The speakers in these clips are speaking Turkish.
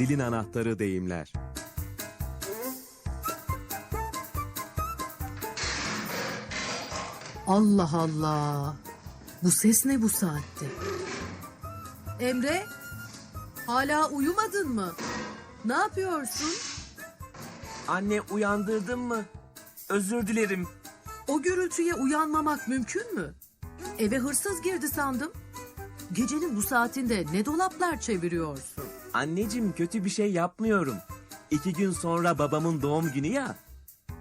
Dilin anahtarı deyimler. Allah Allah. Bu ses ne bu saatte? Emre, hala uyumadın mı? Ne yapıyorsun? Anne uyandırdın mı? Özür dilerim. O gürültüye uyanmamak mümkün mü? Eve hırsız girdi sandım. Gecenin bu saatinde ne dolaplar çeviriyorsun? Anneciğim kötü bir şey yapmıyorum. İki gün sonra babamın doğum günü ya.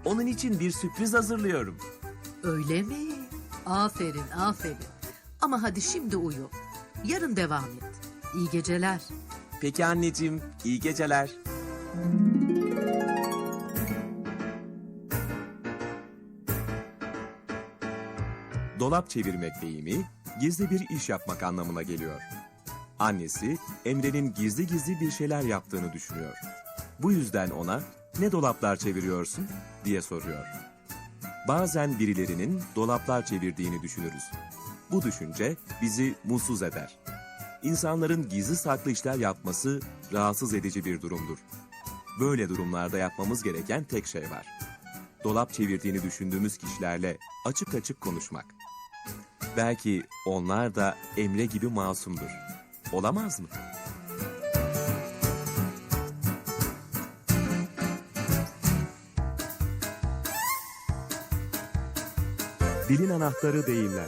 Onun için bir sürpriz hazırlıyorum. Öyle mi? Aferin, aferin. Ama hadi şimdi uyu. Yarın devam et. İyi geceler. Peki anneciğim, iyi geceler. Dolap çevirmek deyimi gizli bir iş yapmak anlamına geliyor. Annesi Emre'nin gizli gizli bir şeyler yaptığını düşünüyor. Bu yüzden ona ne dolaplar çeviriyorsun diye soruyor. Bazen birilerinin dolaplar çevirdiğini düşünürüz. Bu düşünce bizi mutsuz eder. İnsanların gizli saklı işler yapması rahatsız edici bir durumdur. Böyle durumlarda yapmamız gereken tek şey var. Dolap çevirdiğini düşündüğümüz kişilerle açık açık konuşmak. Belki onlar da Emre gibi masumdur. Olamaz mı? Dilin anahtarı deyimler.